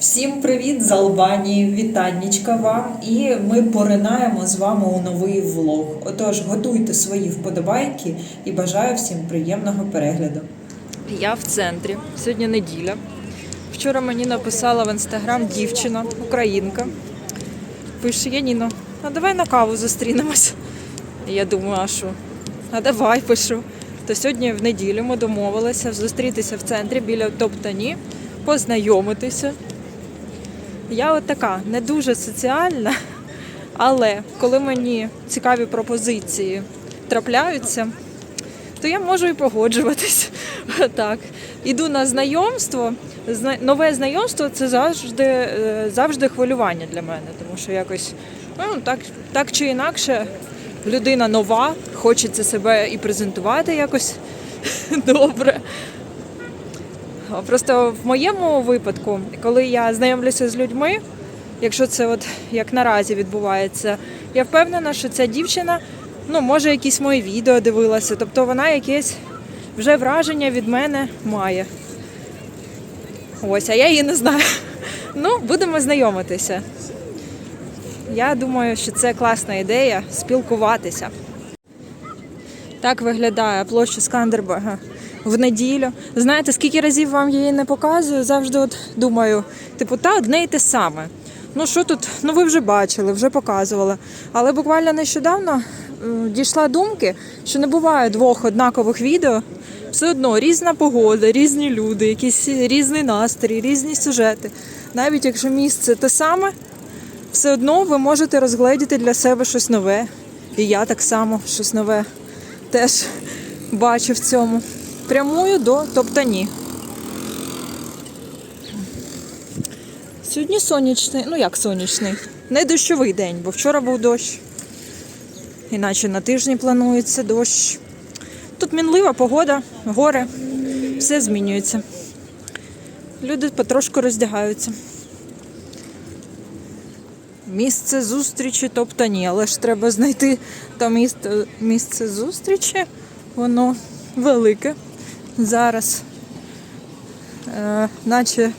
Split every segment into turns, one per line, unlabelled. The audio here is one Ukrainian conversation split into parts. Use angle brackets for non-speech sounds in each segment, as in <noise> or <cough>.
Всім привіт з Албанії! Вітаннячка вам! І ми поринаємо з вами у новий влог. Отож, готуйте свої вподобайки і бажаю всім приємного перегляду. Я в центрі. Сьогодні неділя. Вчора мені написала в інстаграм дівчина, українка. Пише Яніно, а давай на каву зустрінемось. Я думаю, а що? А давай пишу. То сьогодні в неділю ми домовилися зустрітися в центрі біля топтані, познайомитися. Я от така не дуже соціальна, але коли мені цікаві пропозиції трапляються, то я можу і погоджуватись. <laughs> Так. Іду на знайомство. Зна- Нове знайомство це завжди, е, завжди хвилювання для мене, тому що якось ну, так, так чи інакше людина нова, хочеться себе і презентувати якось <laughs> добре. Просто в моєму випадку, коли я знайомлюся з людьми, якщо це от як наразі відбувається, я впевнена, що ця дівчина, ну, може, якісь мої відео дивилася, тобто вона якесь вже враження від мене має. Ось, а я її не знаю. <laughs> Ну, будемо знайомитися. Я думаю, що це класна ідея спілкуватися. Так виглядає площа Скандерберга в неділю. Знаєте, скільки разів вам її не показую, завжди от думаю, типу, та одне і те саме. Ну що тут? Ну ви вже бачили, вже показувала. Але буквально нещодавно дійшла думки, що не буває двох однакових відео. Все одно різна погода, різні люди, якийсь різний настрій, різні сюжети. Навіть якщо місце те саме, все одно ви можете розгледіти для себе щось нове. І я так само щось нове теж бачу в цьому. Прямую до топтані. Сьогодні сонячний, ну як сонячний, не дощовий день, бо вчора був дощ. Іначе на тижні планується дощ. Тут мінлива погода, гори, все змінюється. Люди потрошку роздягаються. Місце зустрічі, тобто ні, але ж треба знайти то місце, місце зустрічі. Воно велике. Зараз, е, наче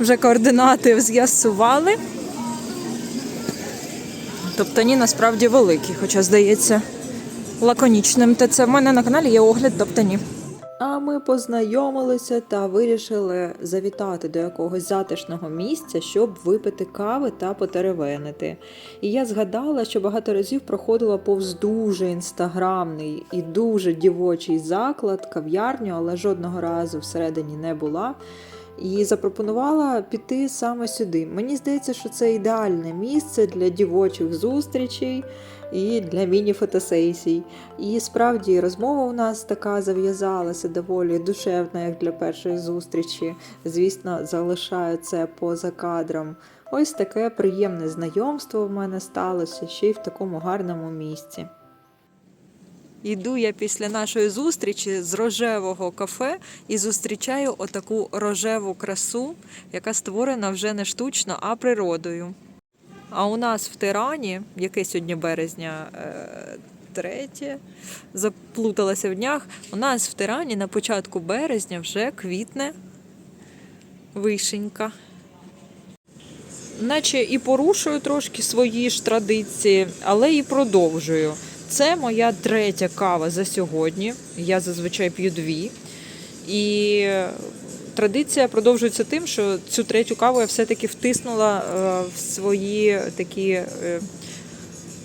вже координати з'ясували. Тобто ні, насправді великі, хоча здається лаконічним. Та це в мене на каналі є огляд топтані. А ми познайомилися та вирішили завітати до якогось затишного місця, щоб випити кави та потеревенити. І я згадала, що багато разів проходила повз дуже інстаграмний і дуже дівочий заклад, кав'ярню, але жодного разу всередині не була. І запропонувала піти саме сюди. Мені здається, що це ідеальне місце для дівочих зустрічей і для міні-фотосесій. І справді розмова у нас така зав'язалася доволі душевна, як для першої зустрічі. Звісно, залишаю це поза кадром. Ось таке приємне знайомство в мене сталося ще й в такому гарному місці. Іду я після нашої зустрічі з рожевого кафе і зустрічаю отаку рожеву красу, яка створена вже не штучно, а природою. А у нас в Тирані, яке сьогодні березня, е, третє, заплуталася в днях. У нас в Тирані на початку березня вже квітне вишенька. Наче і порушую трошки свої ж традиції, але і продовжую. Це моя третя кава за сьогодні. Я зазвичай п'ю дві. І традиція продовжується тим, що цю третю каву я все-таки втиснула е, в свої такі е,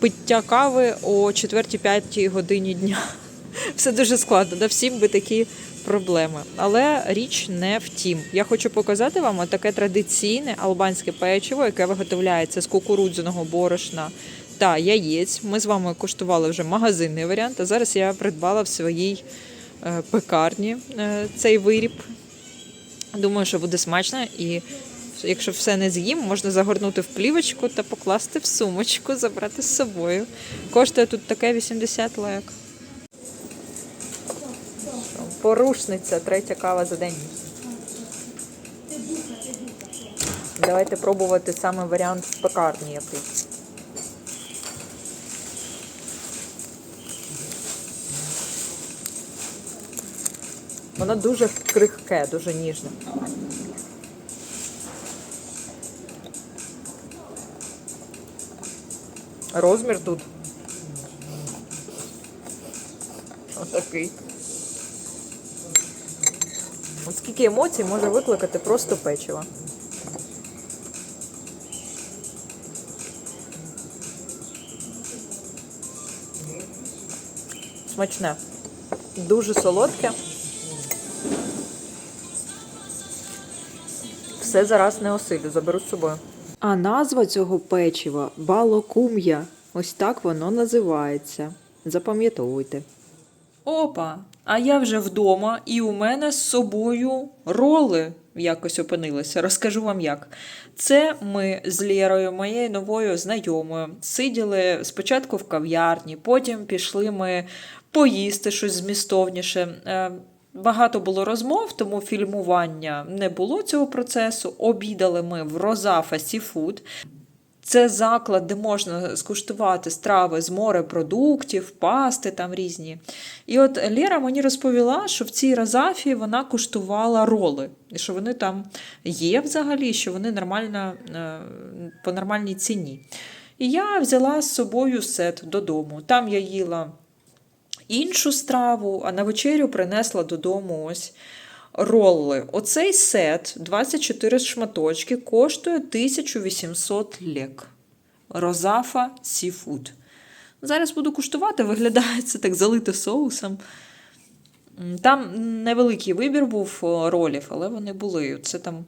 пиття кави о 4-5 годині дня. <laughs> Все дуже складно, да всім би такі проблеми. Але річ не в тім. Я хочу показати вам таке традиційне албанське печиво, яке виготовляється з кукурудзяного борошна та яєць. Ми з вами куштували вже магазинний варіант, а зараз я придбала в своїй е, пекарні е, цей виріб. Думаю, що буде смачно і. Якщо все не з'їм, можна загорнути в плівочку та покласти в сумочку, забрати з собою. Коштує тут таке 80 лек. Порушниця, третя кава за день. Давайте пробувати саме варіант в пекарні якийсь. Воно дуже крихке, дуже ніжне. Розмір тут. Отакий. От скільки емоцій може викликати просто печиво. Смачне. Дуже солодке. Все зараз не осилю, заберу з собою. А назва цього печива балокум'я. Ось так воно називається. Запам'ятовуйте. Опа! А я вже вдома, і у мене з собою роли якось опинилися. Розкажу вам як. Це ми з Лєрою, моєю новою знайомою, сиділи спочатку в кав'ярні, потім пішли ми поїсти щось змістовніше. Багато було розмов, тому фільмування не було цього процесу. Обідали ми в Розафа Сіфуд. Це заклад, де можна скуштувати страви з морепродуктів, пасти там різні. І от Лера мені розповіла, що в цій Розафі вона куштувала роли, і що вони там є взагалі, що вони нормально, е, по нормальній ціні. І я взяла з собою сет додому. Там я їла іншу страву, а на вечерю принесла додому ось ролли. Оцей сет 24 шматочки коштує 1800 лек. Розафа Сіфуд. Зараз буду куштувати, виглядає це так залите соусом. Там невеликий вибір був ролів, але вони були. Це там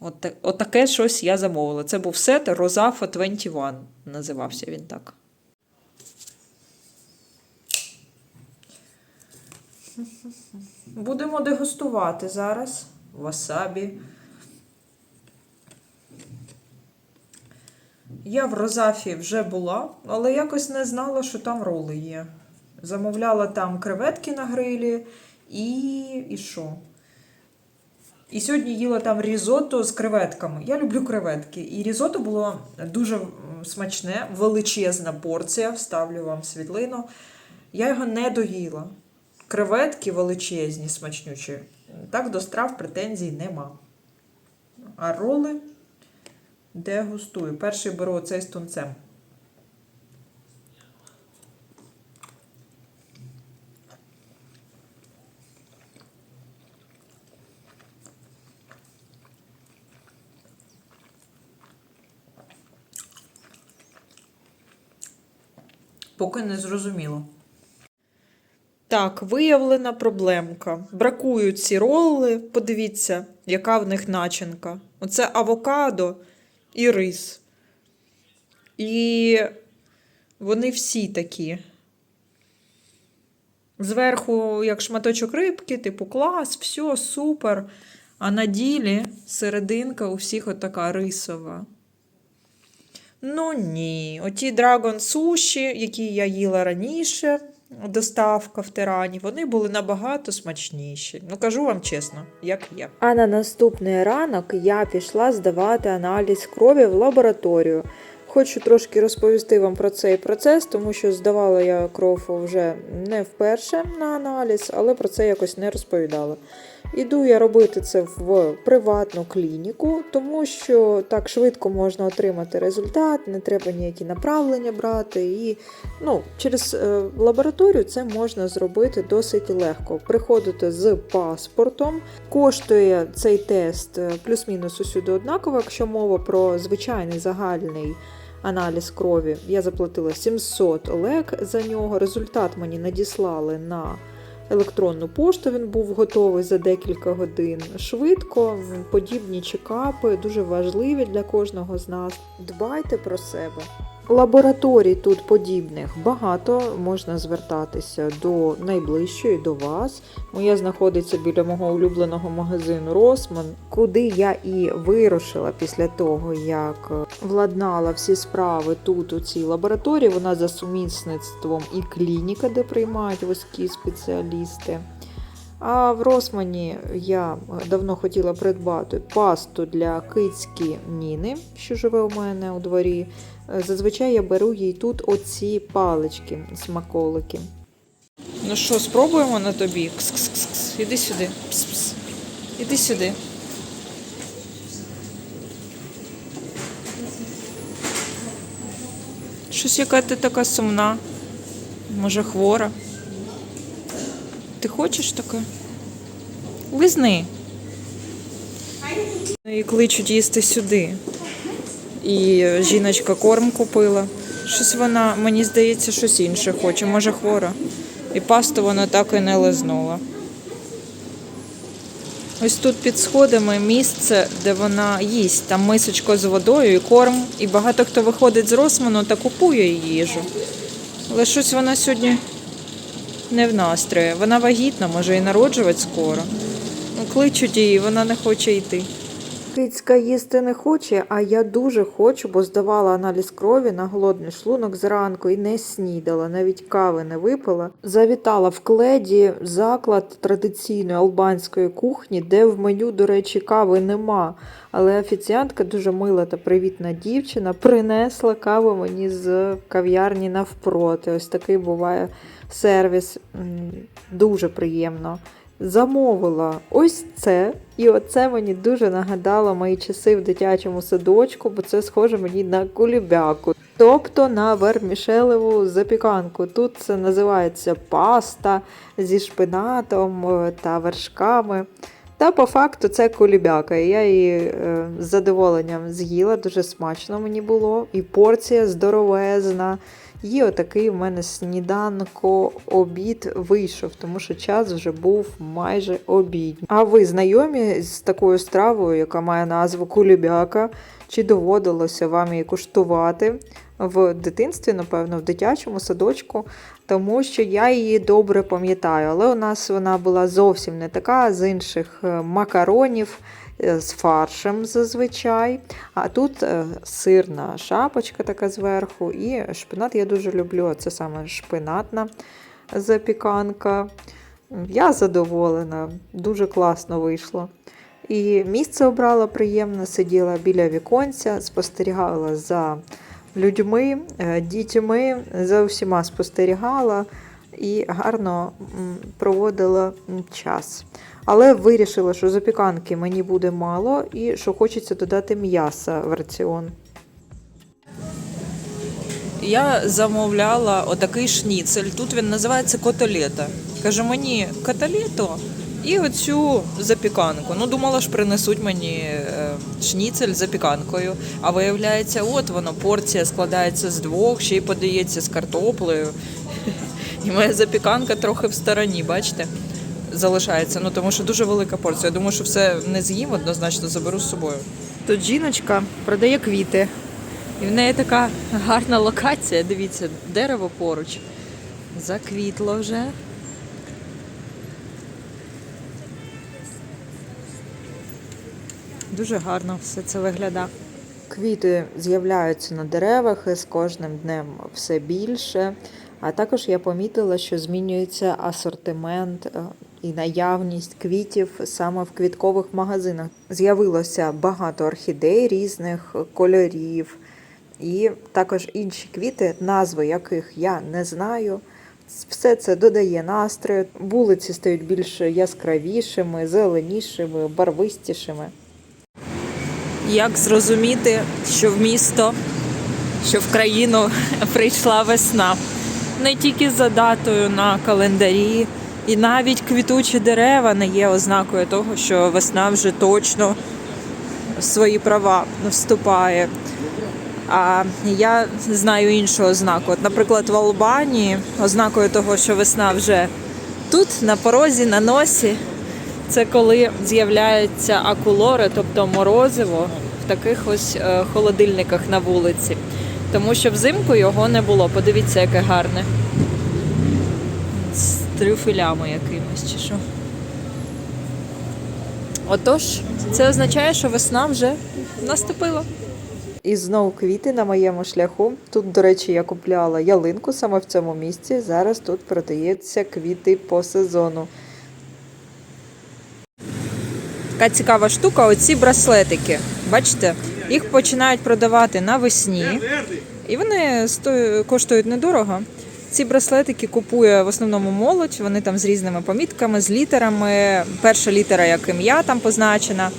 от, та- от таке щось я замовила. Це був сет Розафа 21, називався він так. Будемо дегустувати зараз васабі. Я в Розафі вже була, але якось не знала, що там роли є. Замовляла там креветки на грилі і. і що? І сьогодні їла там різото з креветками. Я люблю креветки. І різото було дуже смачне, величезна порція. Вставлю вам світлину. Я його не доїла. Креветки величезні, смачнючі. Так до страв претензій нема. А роли дегустую. Перший беру оцей з тунцем. Поки не зрозуміло. Так, виявлена проблемка. Бракують ці роли. Подивіться, яка в них начинка. Оце авокадо і рис. І вони всі такі. Зверху, як шматочок рибки, типу клас, все, супер. А на ділі серединка у всіх отака рисова. Ну ні, оті драгон суші, які я їла раніше, доставка в тирані, вони були набагато смачніші. Ну, кажу вам чесно, як є.
А на наступний ранок я пішла здавати аналіз крові в лабораторію. Хочу трошки розповісти вам про цей процес, тому що здавала я кров вже не вперше на аналіз, але про це якось не розповідала. Іду я робити це в приватну клініку, тому що так швидко можна отримати результат, не треба ніякі направлення брати. І ну, через е, лабораторію це можна зробити досить легко. Приходити з паспортом, Коштує цей тест е, плюс-мінус усюди однаково, якщо мова про звичайний загальний аналіз крові. Я заплатила 700 лек за нього. Результат мені надіслали на електронну пошту. Він був готовий за декілька годин. Швидко, подібні чекапи дуже важливі для кожного з нас. Дбайте про себе. Лабораторій тут подібних багато, можна звертатися до найближчої, до вас. Моя знаходиться біля мого улюбленого магазину Росман, куди я і вирушила після того, як е, владнала всі справи тут, у цій лабораторії. Вона за сумісництвом і клініка, де приймають вузькі спеціалісти. А в Росмані я давно хотіла придбати пасту для кицьки Ніни, що живе у мене у дворі. Зазвичай я беру їй тут оці палички, смаколики.
Ну що, спробуємо на тобі? Кс-кс-кс. Іди сюди. Пс-пс. Іди сюди. Щось яка ти така сумна. Може, хвора. Ти хочеш таке? Лизни. І кличуть їсти сюди. І жіночка корм купила. Щось вона, мені здається, щось інше хоче, може хвора. І пасту вона так і не лизнула. Ось тут під сходами місце, де вона їсть. Там мисочко з водою і корм. І багато хто виходить з Росману та купує їжу. Але щось вона сьогодні не в настрої. Вона вагітна, може і народжувати скоро. Ну, Кличуть її, вона не хоче йти.
Кицька їсти не хоче, а я дуже хочу, бо здавала аналіз крові на голодний шлунок зранку і не снідала, навіть кави не випила. Завітала в кледі заклад традиційної албанської кухні, де в меню, до речі, кави нема. Але офіціантка дуже мила та привітна дівчина принесла каву мені з кав'ярні навпроти. Ось такий буває сервіс. Дуже приємно замовила ось це, і оце мені дуже нагадало мої часи в дитячому садочку, бо це схоже мені на кулібяку. Тобто на вермішелеву запіканку. Тут це називається паста зі шпинатом е, та вершками. Та по факту це кулібяка. Я її е, з задоволенням з'їла, дуже смачно мені було. І порція здоровезна. І отакий в мене сніданко обід вийшов, тому що час вже був майже обід. А ви знайомі з такою стравою, яка має назву кулібяка? Чи доводилося вам її куштувати в дитинстві, напевно, в дитячому садочку? Тому що я її добре пам'ятаю, але у нас вона була зовсім не така з інших е, макаронів. Е, З фаршем зазвичай, а тут е, сирна шапочка така зверху, і шпинат я дуже люблю. Це саме шпинатна запіканка. Я задоволена, дуже класно вийшло. І місце обрала приємне, сиділа біля віконця, спостерігала за людьми, е, дітьми, за всіма спостерігала і гарно проводила час. Але вирішила, що запіканки мені буде мало і що хочеться додати м'яса в раціон.
Я замовляла отакий шніцель. Тут він називається котолета. Каже, мені котолету і оцю запіканку. Ну, думала ж, принесуть мені е, шніцель з запіканкою. А виявляється, от воно, порція складається з двох, ще й подається з картоплею. <laughs> І моя запіканка трохи в стороні, бачите? Залишається, ну тому що дуже велика порція. Я думаю, що все не з'їм, однозначно заберу з собою. Тут жіночка продає квіти. І в неї така гарна локація. Дивіться, дерево поруч. Заквітло вже. Дуже гарно все це виглядає.
Квіти з'являються на деревах і з кожним днем все більше. А також я помітила, що змінюється асортимент е, і наявність квітів саме в квіткових магазинах. З'явилося багато орхідей різних кольорів, і також інші квіти, назви яких я не знаю. Все це додає настрою. Вулиці стають більш яскравішими, зеленішими, барвистішими.
Як зрозуміти, що в місто, що в країну <laughs> прийшла весна? Не тільки за датою на календарі, і навіть квітучі дерева не є ознакою того, що весна вже точно в свої права вступає. А я знаю іншу ознаку. От, наприклад, в Албанії ознакою того, що весна вже тут, на порозі, на носі, це коли з'являється акулори, тобто морозиво, в таких ось е, холодильниках на вулиці. Тому що взимку його не було. Подивіться, яке гарне. Трюфелями якимось чи що. Отож, це означає, що весна вже наступила.
І знову квіти на моєму шляху. Тут, до речі, я купляла ялинку саме в цьому місці. Зараз тут продаються квіти по сезону.
Така цікава штука, оці браслетики. Бачите, їх починають продавати навесні, і вони коштують недорого. Ці браслетики купує в основному молодь, вони там з різними помітками, з літерами. Перша літера як ім'я там позначена.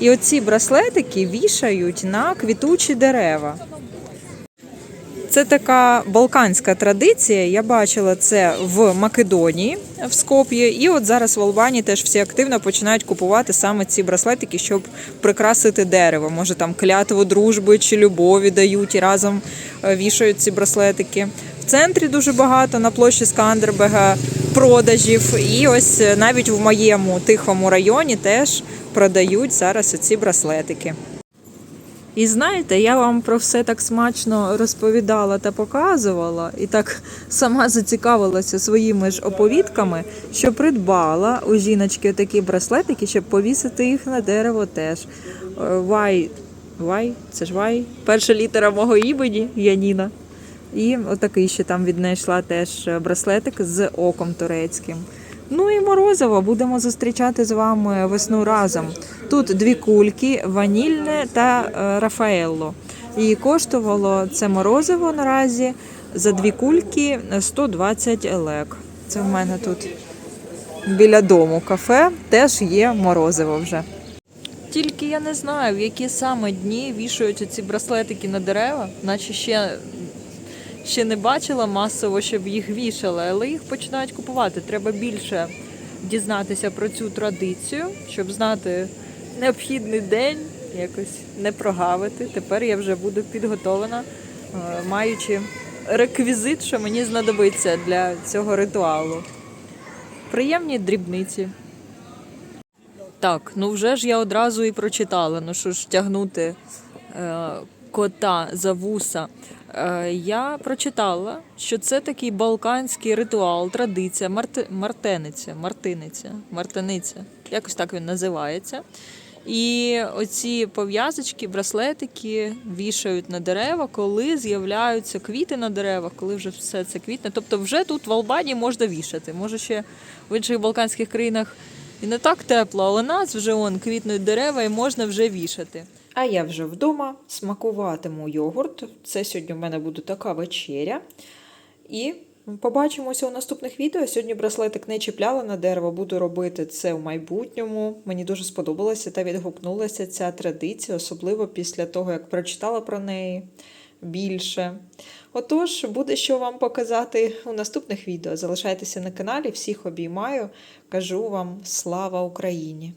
І оці браслетики вішають на квітучі дерева. Це така балканська традиція. Я бачила це в Македонії, в Скоп'ї, і от зараз в Албанії теж всі активно починають купувати саме ці браслетики, щоб прикрасити дерево. Може там клятву дружби чи любові дають і разом е, вішають ці браслетики. Центрі дуже багато на площі Скандербега продажів. І ось е, навіть в моєму тихому районі теж продають зараз оці браслетики. І знаєте, я вам про все так смачно розповідала та показувала, і так сама зацікавилася своїми ж оповідками, що придбала у жіночки такі браслетики, щоб повісити їх на дерево теж. Е, Вай, вай, це ж вай. Перша літера мого імені Яніна. І отакий ще там віднайшла теж браслетик з оком турецьким. Ну і морозиво будемо зустрічати з вами весну разом. Тут дві кульки, ванільне та е, Рафаелло. І коштувало це морозиво наразі за дві кульки 120 елек. Це в мене тут біля дому кафе, теж є морозиво вже. Тільки я не знаю, в які саме дні вішають ці браслетики на дерева, наче ще ще не бачила масово, щоб їх вішали, але їх починають купувати. Треба більше дізнатися про цю традицію, щоб знати необхідний день, якось не прогавити. Тепер я вже буду підготовлена, е, маючи реквізит, що мені знадобиться для цього ритуалу. Приємні дрібниці. Так, ну вже ж я одразу і прочитала. Ну що ж тягнути е, кота за вуса. Е, я прочитала, що це такий балканський ритуал, традиція, марти, мартениця, мартиниця, мартиниця, якось так він називається. І оці пов'язочки, браслетики вішають на дерева, коли з'являються квіти на деревах, коли вже все це квітне. Тобто вже тут в Албанії можна вішати. Може ще в інших балканських країнах і не так тепло, але у нас вже он квітнуть дерева і можна вже вішати. А я вже вдома смакуватиму йогурт. Це сьогодні в мене буде така вечеря. І побачимося у наступних відео. Сьогодні браслетик не чіпляла на дерево, буду робити це в майбутньому. Мені дуже сподобалася та відгукнулася ця традиція, особливо після того, як прочитала про неї більше. Отож, буде що вам показати у наступних відео. Залишайтеся на каналі, всіх обіймаю. Кажу вам слава Україні!